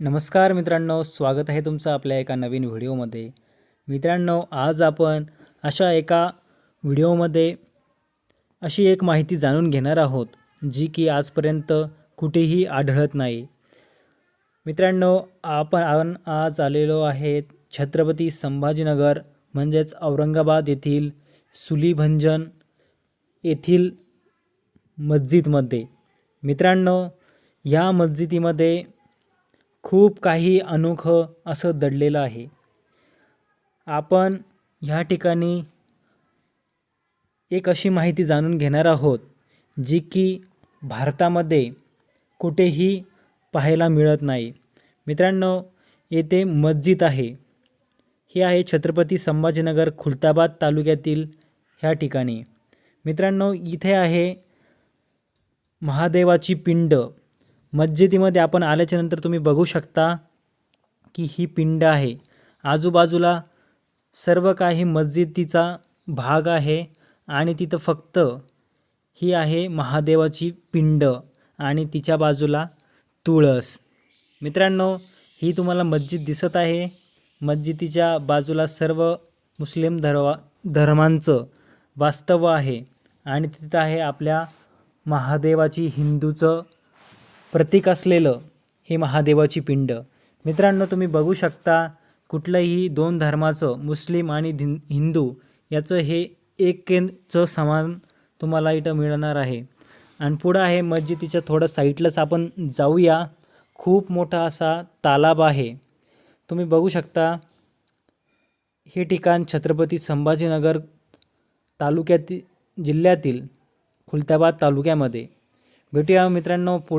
नमस्कार मित्रांनो स्वागत आहे तुमचं आपल्या एका नवीन व्हिडिओमध्ये. मित्रांनो आज आपण अशा एका व्हिडिओमध्ये अशी एक माहिती जाणून घेणार आहोत जी की आजपर्यंत कुठेही आढळत नाही. मित्रांनो आपण आपण आज आलेलो आहेत छत्रपती संभाजीनगर म्हणजेच औरंगाबाद येथील सुलीभंजन येथील मस्जिदमध्ये. मित्रांनो या मस्जिदीमध्ये खूप काही अनोखं असं दडलेलं आहे. आपण ह्या ठिकाणी एक अशी माहिती जाणून घेणार आहोत जी की भारतामध्ये कुठेही पाहायला मिळत नाही. मित्रांनो येथे मस्जिद आहे. ही आहे छत्रपती संभाजीनगर खुलताबाद तालुक्यातील ह्या ठिकाणी. मित्रांनो इथे आहे महादेवाची पिंड. मस्जिदीमध्ये आपण आल्याच्यानंतर तुम्ही बघू शकता की ही पिंड आहे. आजूबाजूला सर्व काही मस्जिदीचा भाग आहे आणि तिथं फक्त ही आहे महादेवाची पिंड आणि तिच्या बाजूला तुळस. मित्रांनो ही तुम्हाला मस्जिद दिसत आहे. मस्जिदीच्या बाजूला सर्व मुस्लिम धर्वा धर्मांचं वास्तव आहे आणि तिथं आहे आपल्या महादेवाची हिंदूचं प्रतीक असलेलं हे महादेवाची पिंड. मित्रांनो तुम्ही बघू शकता कुठलंही दोन धर्माचं मुस्लिम आणि हिंदू याचं हे एक केंद्रचं समान तुम्हाला इथं मिळणार आहे. आणि पुढं आहे मस्जिदीच्या थोडं साईडलाच आपण जाऊया. खूप मोठा असा तालाब आहे. तुम्ही बघू शकता हे ठिकाण छत्रपती संभाजीनगर तालुक्यातील जिल्ह्यातील खुलताबाद तालुक्यामध्ये. भेटूया मित्रांनो पुढे.